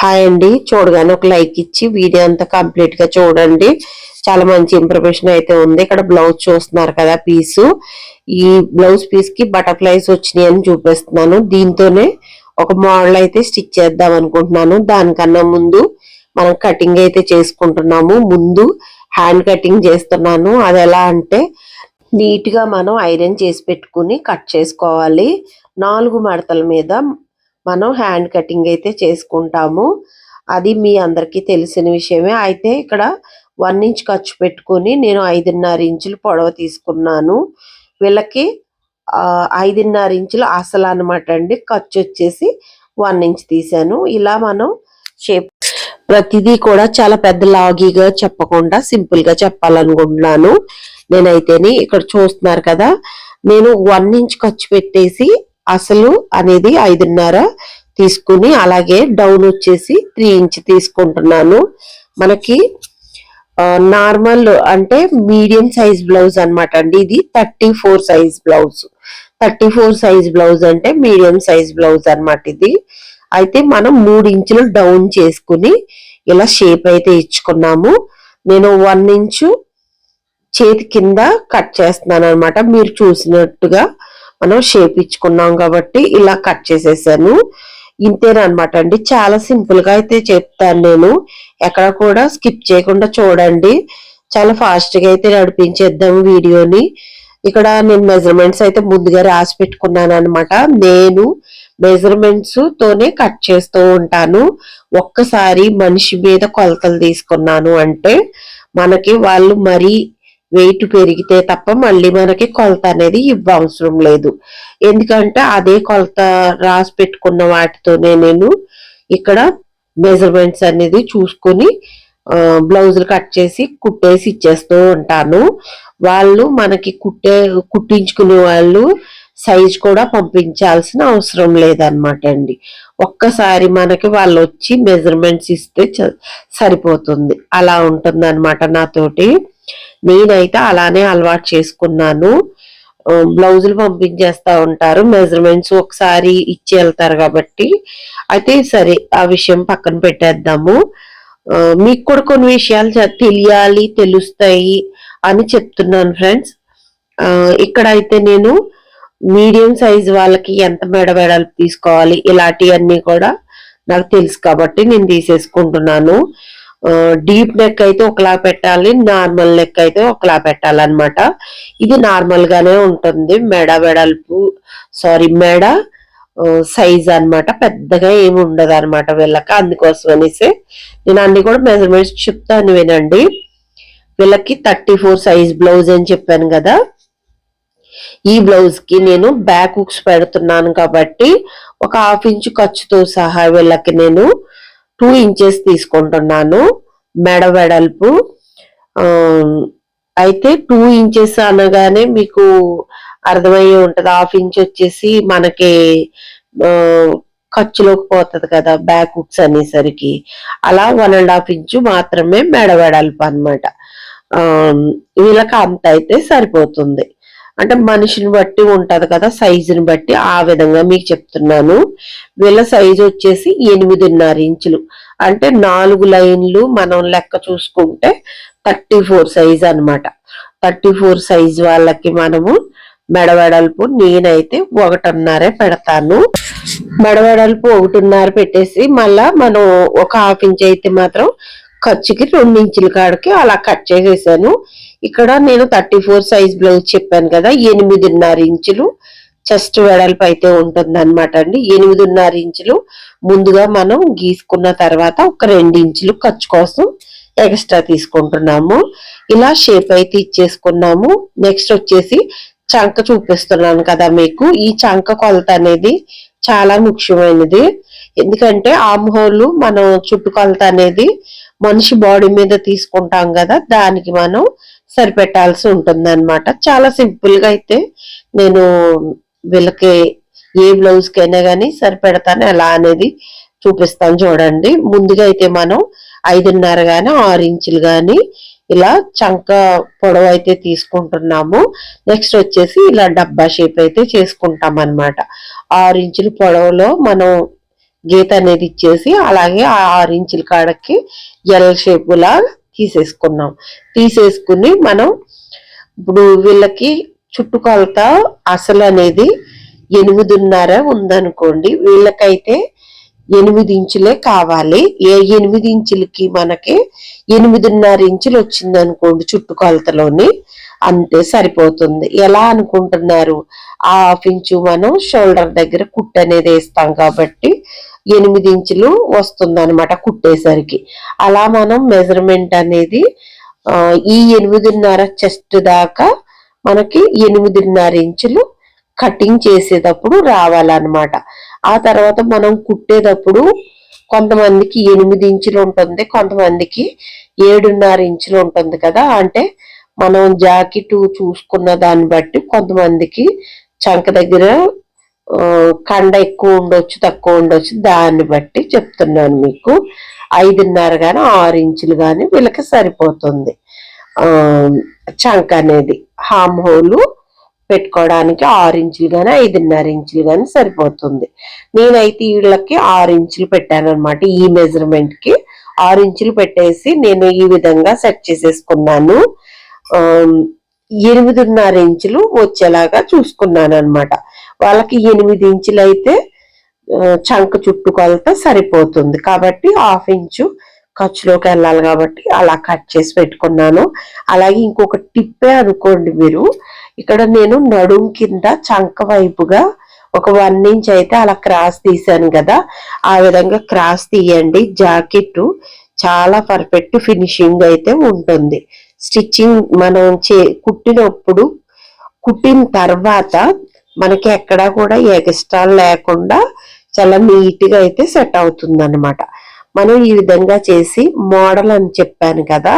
Hi అండి చూడగానే ఒక లైక్ ఇచ్చి వీడియో అంతా కంప్లీట్గా చూడండి. చాలా మంచి ఇన్ఫర్మేషన్ అయితే ఉంది. ఇక్కడ బ్లౌజ్ చూస్తున్నారు కదా పీసు ఈ బ్లౌజ్ పీస్కి బటర్ఫ్లైస్ వచ్చినాయి అని చూపిస్తున్నాను. దీంతోనే ఒక మోడల్ అయితే స్టిచ్ చేద్దాం అనుకుంటున్నాను. దానికన్నా ముందు మనం కటింగ్ అయితే చేసుకుంటున్నాము. ముందు హ్యాండ్ కటింగ్ చేస్తున్నాను. అది ఎలా అంటే నీట్గా మనం ఐరన్ చేసి పెట్టుకుని కట్ చేసుకోవాలి. నాలుగు మడతల మీద మనం హ్యాండ్ కటింగ్ అయితే చేసుకుంటాము. అది మీ అందరికీ తెలిసిన విషయమే. అయితే ఇక్కడ వన్ ఇంచ్ ఖర్చు పెట్టుకొని నేను ఐదున్నర ఇంచులు పొడవ తీసుకున్నాను. వీళ్ళకి ఐదున్నర ఇంచులు అసలు అనమాట అండి. ఖర్చు వచ్చేసి వన్ ఇంచ్ తీసాను ఇలా మనం షేప్ ప్రతిదీ కూడా చాలా పెద్ద లాగీగా చెప్పకుండా సింపుల్గా చెప్పాలనుకుంటున్నాను. నేనైతేని ఇక్కడ చూస్తున్నారు కదా. నేను వన్ ఇంచ్ ఖర్చు పెట్టేసి అసలు అనేది ఐదున్నర తీసుకుని అలాగే డౌన్ వచ్చేసి త్రీ ఇంచ్ తీసుకుంటున్నాను. మనకి నార్మల్ అంటే మీడియం సైజ్ బ్లౌజ్ అనమాట అండి ఇది. Thirty four size blouse. Thirty four size blouse అంటే మీడియం సైజ్ బ్లౌజ్ అనమాట ఇది. అయితే మనం మూడు ఇంచులు డౌన్ చేసుకుని ఇలా షేప్ అయితే ఇచ్చుకున్నాము. నేను వన్ ఇంచు చేతి కింద కట్ చేస్తున్నాను అనమాట మీరు చూసినట్టుగా మనం షేప్ ఇచ్చుకున్నాం కాబట్టి ఇలా కట్ చేసేసాను. ఇంతేనమాట అండి. చాలా సింపుల్గా అయితే చెప్తాను నేను. ఎక్కడ కూడా స్కిప్ చేయకుండా చూడండి. చాలా ఫాస్ట్గా అయితే నడిపించేద్దాం వీడియోని. ఇక్కడ నేను మెజర్మెంట్స్ అయితే ముందుగా రాసి పెట్టుకున్నాను అనమాట నేను మెజర్మెంట్స్ తోనే కట్ చేస్తూ ఉంటాను. ఒక్కసారి మనిషి మీద కొలతలు తీసుకున్నాను అంటే మనకి వాళ్ళు మరీ వెయిట్ పెరిగితే తప్ప మళ్ళీ మనకి కొలత అనేది ఇవ్వవసరం లేదు. ఎందుకంటే అదే కొలత రాసి పెట్టుకున్న వాటితోనే నేను ఇక్కడ మెజర్మెంట్స్ అనేది చూసుకొని బ్లౌజులు కట్ చేసి కుట్టేసి ఇచ్చేస్తూ ఉంటాను. వాళ్ళు మనకి కుట్టే కుట్టించుకునే వాళ్ళు సైజ్ కూడా పంపించాల్సిన అవసరం లేదనమాట అండి. ఒక్కసారి మనకి వాళ్ళు వచ్చి మెజర్మెంట్స్ ఇస్తే చ- సరిపోతుంది. అలా ఉంటుంది అనమాట నాతోటి. నేనైతే అలానే అలవాటు చేసుకున్నాను. బ్లౌజులు పంపించేస్తా ఉంటారు. మెజర్మెంట్స్ ఒకసారి ఇచ్చి వెళ్తారు కాబట్టి. అయితే సరే ఆ విషయం పక్కన పెట్టేద్దాము. మీకు కూడా కొన్ని విషయాలు తెలియాలి తెలుస్తాయి అని చెప్తున్నాను ఫ్రెండ్స్. ఇక్కడ అయితే నేను మీడియం సైజ్ వాళ్ళకి ఎంత మెడ వెడల్పు తీసుకోవాలి ఇలాంటివన్నీ కూడా నాకు తెలుసు కాబట్టి నేను తీసేసుకుంటున్నాను. డీప్ నెక్ అయితే ఒకలా పెట్టాలి నార్మల్ నెక్ అయితే ఒకలా పెట్టాలన్నమాట. ఇది నార్మల్ గానే ఉంటుంది మెడ వెడల్పు సారీ మెడ సైజ్ అనమాట పెద్దగా ఏమి ఉండదు అనమాట వీళ్ళకి అందుకోసం అనేసి నేను అన్ని కూడా మెజర్మెంట్స్ చెప్తాను వినండి. వీళ్ళకి థర్టీ ఫోర్ సైజ్ బ్లౌజ్ అని చెప్పాను కదా. ఈ బ్లౌజ్కి నేను బ్యాక్ హుక్స్ పెడుతున్నాను కాబట్టి ఒక హాఫ్ ఇంచ్ ఖర్చుతో సహా వీళ్ళకి నేను టూ ఇంచెస్ తీసుకుంటున్నాను మెడ వెడల్పు అయితే టూ ఇంచెస్ అనగానే మీకు అర్థమయ్యే ఉంటుంది. హాఫ్ ఇంచ్ వచ్చేసి మనకి ఖర్చులోకి పోతుంది కదా బ్యాక్ హుక్స్ అనేసరికి. అలా వన్ అండ్ హాఫ్ ఇంచు మాత్రమే మెడ వెడల్పు అనమాట వీళ్ళకి అంత అయితే సరిపోతుంది. అంటే మనిషిని బట్టి ఉంటుంది కదా సైజుని బట్టి. ఆ విధంగా మీకు చెప్తున్నాను. వీళ్ళ సైజు వచ్చేసి ఎనిమిదిన్నర ఇంచులు. అంటే నాలుగు లైన్లు మనం లెక్క చూసుకుంటే థర్టీ ఫోర్ సైజ్ అనమాట థర్టీ ఫోర్ సైజ్ వాళ్ళకి మనము మెడవెడల్పు నేనైతే ఒకటిన్నరే పెడతాను. మెడవెడల్పు ఒకటిన్నర పెట్టేసి మళ్ళా మనం ఒక హాఫ్ ఇంచ్ అయితే మాత్రం ఖర్చుకి రెండు ఇంచుల కాడికి అలా కట్ చేసేసాను. ఇక్కడ నేను థర్టీ ఫోర్ సైజ్ బ్లౌజ్ చెప్పాను కదా ఎనిమిదిన్నర ఇంచులు చెస్ట్ వెడల్పు అయితే ఉంటుంది అనమాట అండి. ఎనిమిదిన్నర ఇంచులు ముందుగా మనం గీసుకున్న తర్వాత ఒక రెండు ఇంచులు ఖర్చు కోసం ఎక్స్ట్రా తీసుకుంటున్నాము. ఇలా షేప్ అయితే ఇచ్చేసుకున్నాము. నెక్స్ట్ వచ్చేసి చంక చూపిస్తున్నాను కదా మీకు. ఈ చంక కొలత అనేది చాలా ముఖ్యమైనది. ఎందుకంటే ఆమ్ హోల్ మనం చుట్టుకొలత అనేది మనిషి బాడీ మీద తీసుకుంటాం కదా దానికి మనం సరిపెట్టాల్సి ఉంటుందన్నమాట. చాలా సింపుల్గా అయితే నేను వీళ్ళకి ఏ బ్లౌజ్కైనా కానీ సరిపెడతాను. ఎలా అనేది చూపిస్తాను చూడండి. ముందుగా అయితే మనం ఐదున్నర కానీ ఆరు ఇంచులు కానీ ఇలా చంక పొడవు అయితే తీసుకుంటున్నాము. నెక్స్ట్ వచ్చేసి ఇలా డబ్బా షేప్ అయితే చేసుకుంటాం అన్నమాట ఆరు ఇంచుల పొడవులో మనం గీత అనేది ఇచ్చేసి అలాగే ఆ ఆరు ఇంచుల కాడకి ఎల్ షేపులా తీసేసుకున్నాం. తీసేసుకుని మనం ఇప్పుడు వీళ్ళకి చుట్టుకొలత అసలు అనేది ఎనిమిదిన్నర ఉందనుకోండి. వీళ్ళకైతే ఎనిమిది ఇంచులే కావాలి. ఏ ఎనిమిది ఇంచులకి మనకి ఎనిమిదిన్నర ఇంచులు వచ్చింది అనుకోండి చుట్టుకొలతలోని అంతే సరిపోతుంది. ఎలా అనుకుంటున్నారు? ఆ హాఫ్ ఇంచు మనం షోల్డర్ దగ్గర కుట్టు అనేది వేస్తాం కాబట్టి ఎనిమిది ఇంచులు వస్తుంది అనమాట కుట్టేసరికి. అలా మనం మెజర్మెంట్ అనేది ఈ ఎనిమిదిన్నర చెస్ట్ దాకా మనకి ఎనిమిదిన్నర ఇంచులు కటింగ్ చేసేటప్పుడు రావాలన్నమాట. ఆ తర్వాత మనం కుట్టేటప్పుడు కొంతమందికి ఎనిమిది ఇంచులు ఉంటుంది కొంతమందికి ఏడున్నర ఇంచులు ఉంటుంది కదా. అంటే మనం జాకెట్ చూసుకున్న దాన్ని బట్టి కొంతమందికి చంక దగ్గర కండ ఎక్కువ ఉండొచ్చు తక్కువ ఉండొచ్చు దాన్ని బట్టి చెప్తున్నాను మీకు. ఐదున్నర కానీ ఆరు ఇంచులు కానీ వీళ్ళకి సరిపోతుంది. ఆ చంక అనేది హామ్ హోలు పెట్టుకోవడానికి ఆరు ఇంచులు కానీ ఐదున్నర ఇంచులు కానీ సరిపోతుంది. నేనైతే వీళ్ళకి ఆరు ఇంచులు పెట్టాను అనమాట ఈ మెజర్మెంట్కి. ఆరు ఇంచులు పెట్టేసి నేను ఈ విధంగా సెట్ చేసేసుకున్నాను. ఎనిమిదిన్నర ఇంచులు వచ్చేలాగా చూసుకున్నాను అనమాట వాళ్ళకి ఎనిమిది ఇంచులు అయితే ఆ, చంక చుట్టుకొలత సరిపోతుంది. కాబట్టి హాఫ్ ఇంచు ఖర్చులోకి వెళ్ళాలి కాబట్టి అలా కట్ చేసి పెట్టుకున్నాను. అలాగే ఇంకొక టిప్పే అనుకోండి మీరు. ఇక్కడ నేను నడుం కింద చంక వైపుగా ఒక వన్ ఇంచ్ అయితే అలా క్రాస్ తీసాను కదా. ఆ విధంగా క్రాస్ తీయండి. జాకెట్ చాలా పర్ఫెక్ట్ ఫినిషింగ్ అయితే ఉంటుంది. స్టిచ్చింగ్ మనం చే కుట్టినప్పుడు కుట్టిన తర్వాత మనకి ఎక్కడా కూడా ఎగస్ట్రాల్ లేకుండా చాలా నీట్గా అయితే సెట్ అవుతుంది అనమాట మనం ఈ విధంగా చేసి మోడల్ అని చెప్పాను కదా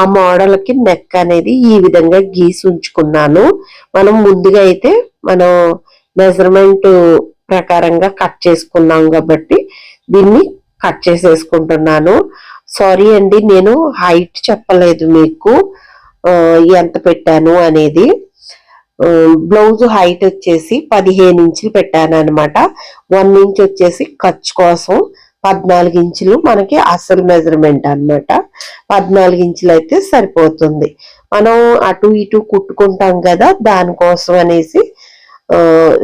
ఆ మోడల్కి నెక్ అనేది ఈ విధంగా గీసి ఉంచుకున్నాను. మనం ముందుగా అయితే మనం మెజర్మెంట్ ప్రకారంగా కట్ చేసుకున్నాం కాబట్టి దీన్ని కట్ చేసేసుకుంటున్నాను. సారీ అండి నేను హైట్ చెప్పలేదు మీకు. ఎంత పెట్టాను అనేది. బ్లౌజ్ హైట్ వచ్చేసి పదిహేను ఇంచులు పెట్టాను అనమాట వన్ ఇంచ్ వచ్చేసి ఖర్చు కోసం పద్నాలుగు ఇంచులు మనకి అసలు మెజర్మెంట్ అన్నమాట. పద్నాలుగు ఇంచులు అయితే సరిపోతుంది. మనం అటు ఇటు కుట్టుకుంటాం కదా దానికోసం అనేసి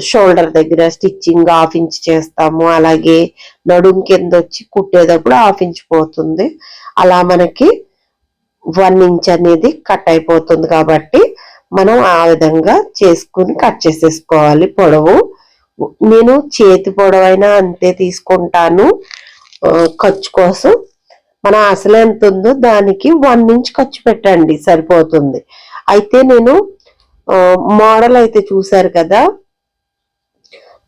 షోల్డర్ దగ్గర స్టిచ్చింగ్ హాఫ్ ఇంచ్ చేస్తాము. అలాగే నడుం కింద వచ్చి కుట్టేటప్పుడు హాఫ్ ఇంచ్ పోతుంది. అలా మనకి వన్ ఇంచ్ అనేది కట్ అయిపోతుంది కాబట్టి మనం ఆ విధంగా చేసుకుని కట్ చేసేసుకోవాలి పొడవు. నేను చేతి పొడవైనా అంతే తీసుకుంటాను. ఖర్చు కోసం. మన అసలు ఎంత ఉందో దానికి వన్ ఇంచ్ ఖర్చు పెట్టండి సరిపోతుంది. అయితే నేను మోడల్ అయితే చూసారు కదా.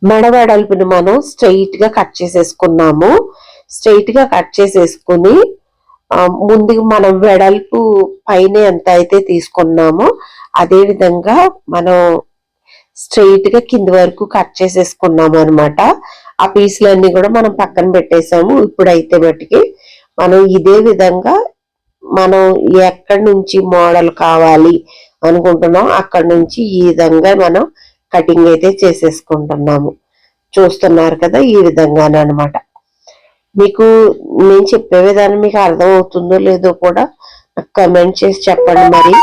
మెడ వెడల్పుని మనం స్ట్రైట్గా కట్ చేసేసుకున్నాము. స్ట్రైట్గా కట్ చేసేసుకుని ఆ, ముందుగా మనం వెడల్పు పైన ఎంత అయితే తీసుకున్నామో అదే విధంగా మనం స్ట్రైట్గా కింది వరకు కట్ చేసేసుకున్నాము అనమాట ఆ పీసులన్నీ కూడా మనం పక్కన పెట్టేసాము. ఇప్పుడైతే మట్టుకి మనం ఇదే విధంగా మనం ఎక్కడి నుంచి మోడల్ కావాలి అనుకుంటున్నాం అక్కడి నుంచి ఈ విధంగా మనం కటింగ్ అయితే చేసేసుకుంటున్నాము. చూస్తున్నారు కదా ఈ విధంగానమాట మీకు నేను చెప్పే విధానం మీకు అర్థం అవుతుందో లేదో కూడా కమెంట్ చేసి చెప్పండి మరి.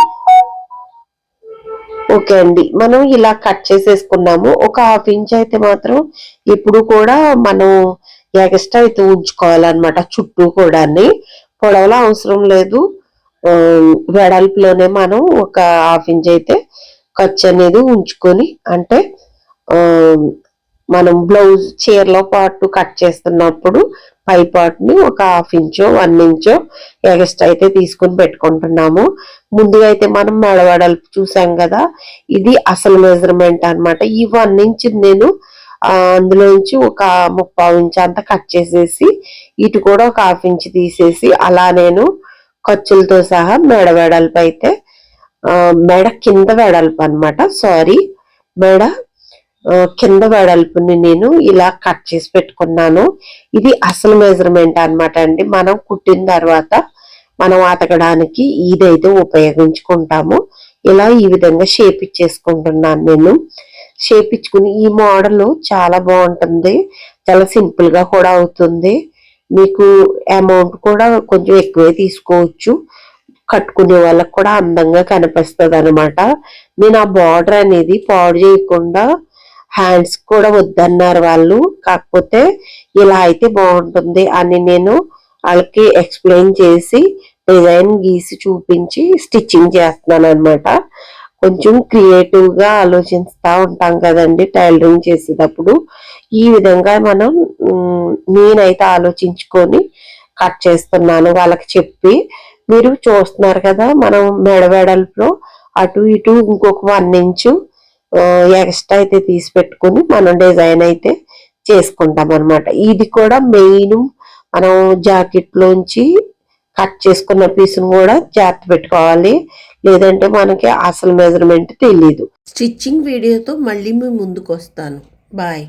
ఓకే అండి. మనం ఇలా కట్ చేసేసుకున్నాము. ఒక హాఫ్ ఇంచ్ అయితే మాత్రం ఇప్పుడు కూడా మనం ఎక్స్ట్రా అయితే ఉంచుకోవాలన్నమాట. చుట్టూ కూడా పొడవలో అవసరం లేదు. వెడల్పులోనే మనం ఒక హాఫ్ ఇంచ్ అయితే ఖర్చు అనేది ఉంచుకొని అంటే మనం బ్లౌజ్ చీరలో పాటు కట్ చేస్తున్నప్పుడు పై పార్ట్ని ఒక హాఫ్ ఇంచో వన్ ఇంచో ఎగస్ట్ అయితే తీసుకొని పెట్టుకుంటున్నాము. ముందుగా అయితే మనం మెడ చూసాం కదా ఇది అసలు మెజర్మెంట్ అన్నమాట. ఈ వన్ ఇంచ్ నేను అందులో అందులోంచి ఒక ముప్పావు ఇంచ్ అంతా కట్ చేసేసి ఇటు కూడా ఒక హాఫ్ ఇంచ్ తీసేసి అలా నేను ఖర్చులతో సహా మెడ వెడల్పు అయితే మెడ కింద వెడల్పు అనమాట సారీ మెడ కింద వెడల్పుని నేను ఇలా కట్ చేసి పెట్టుకున్నాను. ఇది అసలు మెజర్మెంట్ అన్నమాట అండి. మనం కుట్టిన తర్వాత మనం అతకడానికి ఇదైతే ఉపయోగించుకుంటాము. ఇలా ఈ విధంగా షేప్ ఇచ్చేసుకుంటున్నాను నేను. షేప్ ఇచ్చుకుని ఈ మోడల్ చాలా బాగుంటుంది. చాలా సింపుల్గా కూడా అవుతుంది. మీకు అమౌంట్ కూడా కొంచెం ఎక్కువే తీసుకోవచ్చు. కట్టుకునే వాళ్ళకి కూడా అందంగా కనిపిస్తుంది అనమాట నేను ఆ బార్డర్ అనేది పాడు చేయకుండా హ్యాండ్స్ కూడా వద్దన్నారు వాళ్ళు. కాకపోతే ఇలా అయితే బాగుంటుంది అని నేను వాళ్ళకి ఎక్స్ప్లెయిన్ చేసి డిజైన్ గీసి చూపించి స్టిచ్చింగ్ చేస్తున్నాను అనమాట కొంచెం క్రియేటివ్గా ఆలోచిస్తూ ఉంటాం కదండి టైలరింగ్ చేసేటప్పుడు. ఈ విధంగా మనం నేనైతే ఆలోచించుకొని కట్ చేస్తున్నాను వాళ్ళకి చెప్పి. మీరు చూస్తున్నారు కదా మనం మెడవెడల్పులో అటు ఇటు ఇంకొక వన్ ఇంచు ఎక్స్ట్రా అయితే తీసి పెట్టుకుని మనం డిజైన్ అయితే చేసుకుంటాం అనమాట ఇది కూడా మెయిన్ మనం జాకెట్లోంచి కట్ చేసుకున్న పీస్ను కూడా జాగ్రత్త పెట్టుకోవాలి. లేదంటే మనకి అసలు మెజర్మెంట్ తెలీదు. స్టిచ్చింగ్ వీడియోతో మళ్ళీ మీ ముందుకు వస్తాను బాయ్.